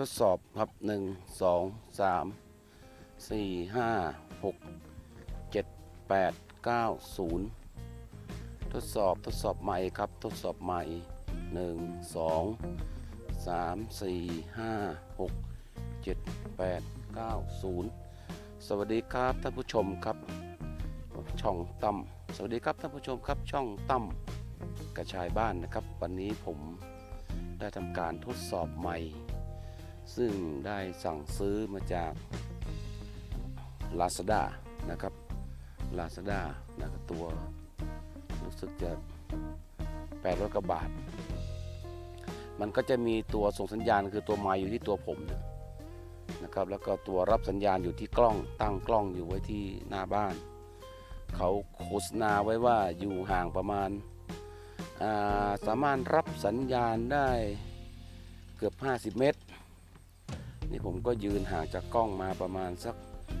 ทดสอบครับหนึ่งสองสามสี่ห้าหกเจ็ดแปดเก้าศูนย์ทดสอบทดสอบใหม่ครับ ทดสอบใหม่หนึ่งสองสามสี่ห้าหกเจ็ดแปดเก้าศูนย์สวัสดีครับท่านผู้ชมครับ ช่องตั้มสวัสดีครับท่านผู้ชมครับช่องตั้มกระชายบ้านนะครับ วันนี้ผมได้ทำการทดสอบใหม่ ซึ่งได้สั่งซื้อมาจาก Lazada นะครับ Lazada นะครับตัวรู้สึกจะ800กว่าบาท มันก็จะมีตัวส่งสัญญาณคือตัวไมค์อยู่ที่ตัวผมเนี่ยนะครับ แล้วก็ตัวรับสัญญาณอยู่ที่กล้องตั้งกล้องอยู่ไว้ที่หน้าบ้าน เขาโฆษณาไว้ว่าอยู่ห่างประมาณาสามารถรับสัญญาณได้เกือบ 50 เมตร นี่ผมก็ยืนห่างจากกล้องมาประมาณสัก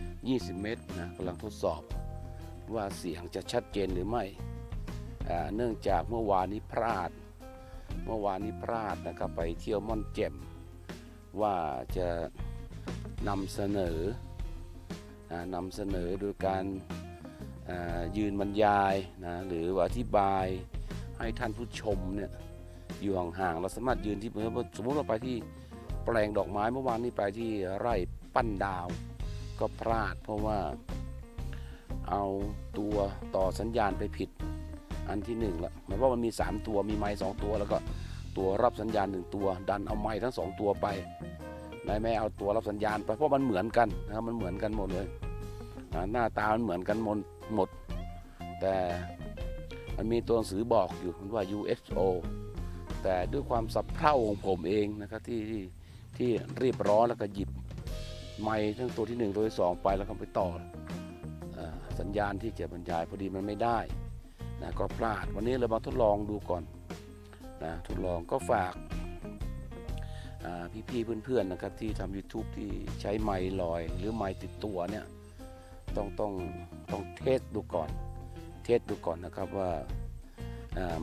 20 เมตรนะกำลังทดสอบ ว่าเสียงจะชัดเจนหรือไม่ เนื่องจากเมื่อวานนี้พลาด เมื่อวานนี้พลาดนะครับไปเที่ยวม่อนเจ็มว่าจะนำเสนอนำเสนอโดยการยืนบรรยายนะหรือว่าอธิบายให้ท่านผู้ชมเนี่ยอยู่ห่างๆเราสามารถยืนที่สมมติเราไปที่ แปลงดอกไม้เมื่อวานนี้ไปที่ไร่ปั้นดาว ก็พลาดเพราะว่าเอาตัวต่อสัญญาณไปผิดอันที่หนึ่งละหมายว่ามันมี 3 ตัวมีไม้สองตัว แล้วก็ตัวรับสัญญาณหนึ่งตัว ดันเอาไม้ทั้งสองตัวไปไม่ไม่เอาตัวรับสัญญาณไปเพราะมันเหมือนกันนะครับมันเหมือนกันหมดเลยหน้าตามันเหมือนกันหมดหมด แต่มันมีตัวหนังสือบอกอยู่ว่า UFO แต่ด้วยความสับเพร่าของผมเองนะครับที่ ที่รีบร้อนแล้วก็หยิบไม้ทั้งตัวที่หนึ่งตัวที่สองไปแล้วก็ไปต่ออสัญญาณที่จะบรรยายพอดีมันไม่ได้นะก็พลาดวันนี้เรามาทดลองดูก่อนนะทดลองก็ฝากพี่ๆเพื่อนๆนะครับที่ทำ YouTube ที่ใช้ไม้ลอย หรือไม้ติดตัวเนี่ยต้องต้องต้องเทสดูก่อน เทสดูก่อนนะครับว่า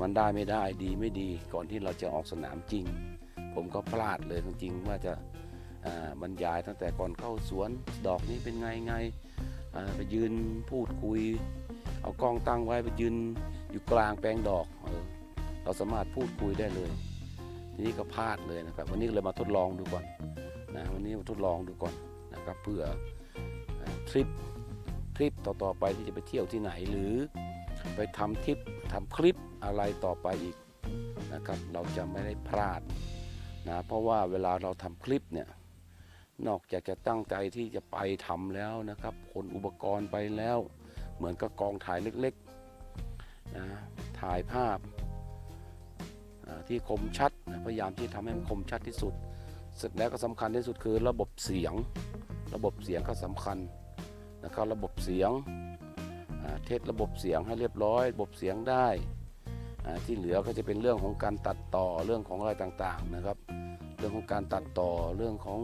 มันได้ไม่ได้ดีไม่ดีก่อนที่เราจะออกสนามจริง ผมก็พลาดเลยจริงๆว่าจะบรรยายตั้งแต่ก่อนเข้าสวนดอกนี้เป็นไงไงไปยืนพูดคุย เอากล้องตั้งไว้ไปยืนอยู่กลางแปลงดอกเออเราสามารถพูดคุยได้เลย ทีนี้ก็พลาดเลยนะครับ วันนี้เลยมาทดลองดูก่อนนะวันนี้มาทดลองดูก่อนนะครับเพื่อทริปทริปต่อๆไปที่จะไปเที่ยวที่ไหนหรือไปทำทริปทำคลิปอะไรต่อไปอีกนะครับ เราจะไม่ได้พลาด นะเพราะว่าเวลาเราทำคลิปเนี่ยนอกจากจะตั้งใจที่จะไปทำแล้วนะครับขนอุปกรณ์ไปแล้ว เหมือนกับกองถ่ายเล็กๆนะถ่ายภาพที่คมชัดนะพยายามที่ทำให้มันคมชัดที่สุด เสร็จแล้วก็สำคัญที่สุดคือระบบเสียง ระบบเสียงก็สำคัญนะครับระบบเสียงเทสระบบเสียงให้เรียบร้อย ระบบเสียงได้ ที่เหลือก็จะเป็นเรื่องของการตัดต่อเรื่องของอะไรต่างๆนะครับ เรื่องของการตัดต่อเรื่องของ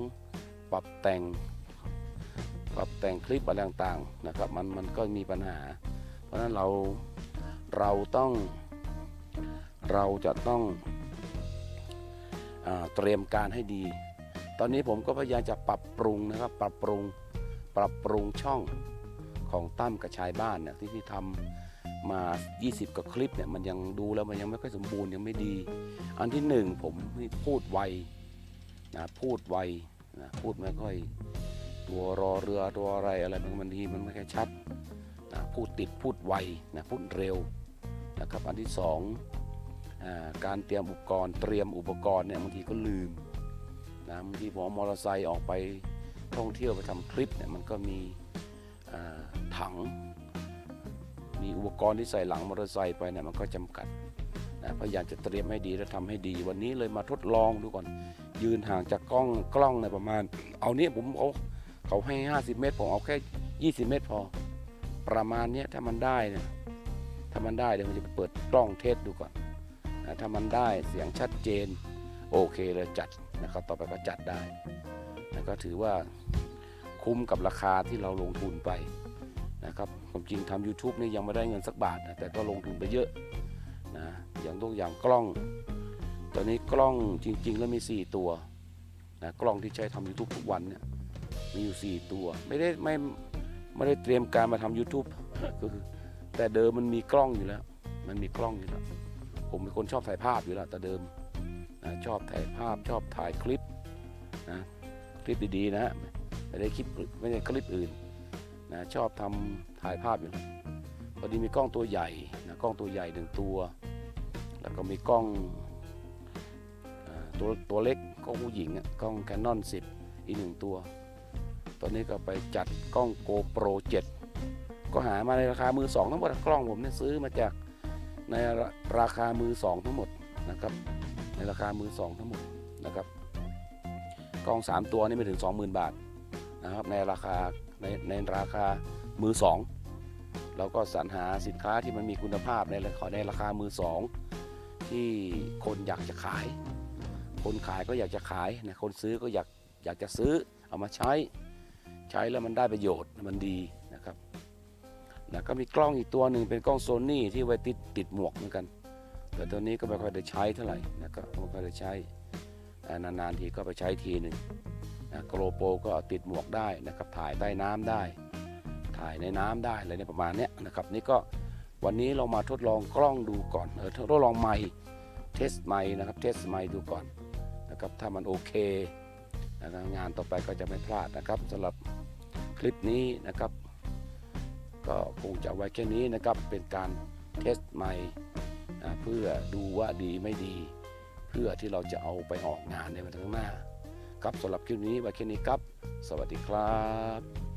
ปรับแต่ง ปรับแต่งคลิปอะไรต่างๆนะครับมันมันก็มีปัญหา เพราะฉะนั้นเราเราต้องเราจะต้องอเตรียมการให้ดี ตอนนี้ผมก็พยายามจะปรับปรุงนะครับปรับปรุงปรับปรุงช่องของตั้มกับชายบ้านเนี่ยที่ที่ทำ มา 20 กว่าคลิปเนี่ยมันยังดูแล้วมันยังไม่ค่อยสมบูรณ์ยังไม่ดี อันที่หนึ่งผมพูดไวนะพูดไวนะพูดไม่ค่อย ตัวรอเรือตัวอะไรอะไรบางทีมันไม่ค่อยชัดนะพูดติดพูดไวนะพูดเร็วนะครับอันที่สองการเตรียมอุปกรณ์เตรียมอุปกรณ์เนี่ยบางทีก็ลืมนะบางทีผมมอเตอร์ไซค์ออกไปท่องเที่ยวไปทำคลิปเนี่ยมันก็มีถัง มีอุปกรณ์ที่ใส่หลังมอเตอร์ไซค์ไปเนี่ยมันก็จำกัดนะพยายามจะเตรียมให้ดีและทำให้ดี วันนี้เลยมาทดลองดูก่อน ยืนห่างจากกล้องกล้องเนี่ยประมาณ เอาเนี้ยผมเอาเขาให้ 50 เมตรผมเอาแค่ 20 เมตรพอ ประมาณเนี้ยถ้ามันได้เนี่ยถ้ามันได้เดี๋ยวผมจะไปเปิดกล้องเทสดูก่อนนะถ้ามันได้เสียงชัดเจน โอเคเลยจัดนะครับต่อไปก็จัดได้แล้วก็ถือว่าคุ้มกับราคาที่เราลงทุนไป นะครับความจริงทำ YouTube นี่ยังไม่ได้เงินสักบาทนะแต่ก็ลงทุนไปเยอะนะอย่างตัวอย่างกล้อง ตอนนี้กล้องจริง ๆ แล้วมี 4 ตัวนะกล้องที่ใช้ทำ YouTube ทุกวันเนี่ยมีอยู่ 4 ตัว ไม่ได้ไม่ไม่ได้เตรียมการมาทำ YouTube ก็คือแต่เดิมมันมีกล้องอยู่แล้ว มันมีกล้องอยู่แล้ว ผมเป็นคนชอบถ่ายภาพอยู่แล้วแต่เดิมนะชอบถ่ายภาพชอบถ่ายคลิปนะคลิปดีๆนะฮะไม่ได้คลิปไม่ได้คลิปอื่น นะชอบทำถ่ายภาพอยู่พอดีมีกล้องตัวใหญ่นะกล้องตัวใหญ่หนึ่งตัว แล้วก็มีกล้องตัวตัวเล็กกล้องผู้หญิงอะกล้อง Canon 10 อีกหนึ่งตัว ตอนนี้ก็ไปจัดกล้อง GoPro 7ก็หามาในราคามือสองทั้งหมดกล้องผมเนี่ยซื้อมาจากในราคามือสองทั้งหมดนะครับ ในราคามือสองทั้งหมดนะครับกล้อง 3 ตัวนี่ไม่ถึง 20,000 บาทนะครับในราคา ในในราคามือสองเราก็สรรหาสินค้าที่มันมีคุณภาพในราคาในราคามือสองที่คนอยากจะขาย คนขายก็อยากจะขายนะคนซื้อก็อยากอยากจะซื้อเอามาใช้ใช้แล้วมันได้ประโยชน์มันดีนะครับแล้วก็มีกล้องอีกตัวหนึ่งเป็นกล้องโซนี่ที่ไว้ติดติดหมวกเหมือนกัน แต่ตัวนี้ก็ไม่ค่อยได้ใช้เท่าไหร่นะก็ไม่ค่อยได้ใช้นานๆทีก็ไปใช้ทีหนึ่ง นะโกลโปก็ติดหมวกได้นะครับ ถ่ายใต้น้ำได้ ถ่ายในน้ำได้อะไรในประมาณนี้นะครับ นี่ก็วันนี้เรามาทดลองกล้องดูก่อนเออทดลองไมค์เทสไมค์นะครับเทสไมค์ดูก่อนนะครับถ้ามันโอเคนะครับงานต่อไปก็จะไม่พลาดนะครับสำหรับคลิปนี้นะครับ ก็คงจะไว้แค่นี้นะครับเป็นการเทสไมค์อ่าเพื่อดูว่าดีไม่ดี เพื่อที่เราจะเอาไปออกงานในวันข้างหน้า ครับสำหรับคลิปนี้ไว้แค่นี้ครับ สวัสดีครับ